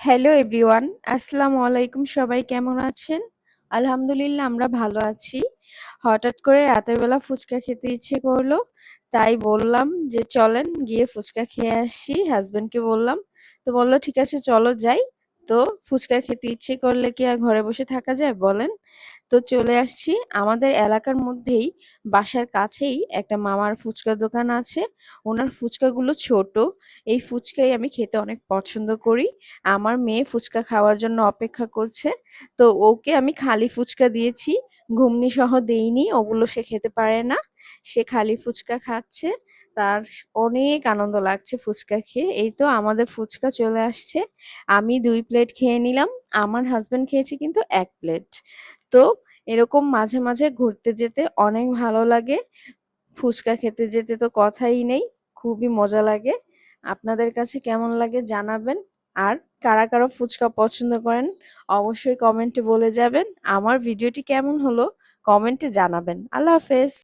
Hello everyone আসসালামু আলাইকুম সবাই কেমন আছেন? আলহামদুলিল্লাহ, আমরা ভালো আছি। হঠাৎ করে রাতের বেলা ফুচকা খেতে ইচ্ছে করল, তাই বললাম যে চলেন গিয়ে ফুচকা খেয়ে আসি। হাজবেন্ডকে বললাম, তো বলল, ঠিক আছে, চলো যাই। তো ফুচকা খেতে ইচ্ছে করলে কি আর ঘরে বসে থাকা যায়? বলেন। তো চলে আসছি। আমাদের এলাকার মধ্যেই বাসার কাছেই একটা মামার ফুচকার দোকান আছে। ওনার ফুচকাগুলো ছোট। এই ফুচকাই আমি খেতে অনেক পছন্দ করি। আমার মেয়ে ফুচকা খাওয়ার জন্য অপেক্ষা করছে। তো ওকে আমি খালি ফুচকা দিয়েছি। ঘুগনি সহ দেইনি, ওগুলো সে খেতে পারে না। সে খালি ফুচকা খাচ্ছে। তার অনেক আনন্দ লাগছে ফুচকা খেয়ে। এই তো আমাদের ফুচকা চলে আসছে। আমি দুই প্লেট খেয়ে নিলাম। আমার হাজব্যান্ড খেয়েছে কিন্তু এক প্লেট। তো এরকম মাঝে মাঝে ঘুরতে যেতে অনেক ভালো লাগে। ফুচকা খেতে যেতে তো কথাই নেই, খুবই মজা লাগে। আপনাদের কাছে কেমন লাগে জানাবেন। আর কারা কারা ফুচকা পছন্দ করেন, অবশ্যই কমেন্টে বলে যাবেন। আমার ভিডিওটি কেমন হলো, কমেন্টে জানাবেন। আল্লাহ হাফেজ।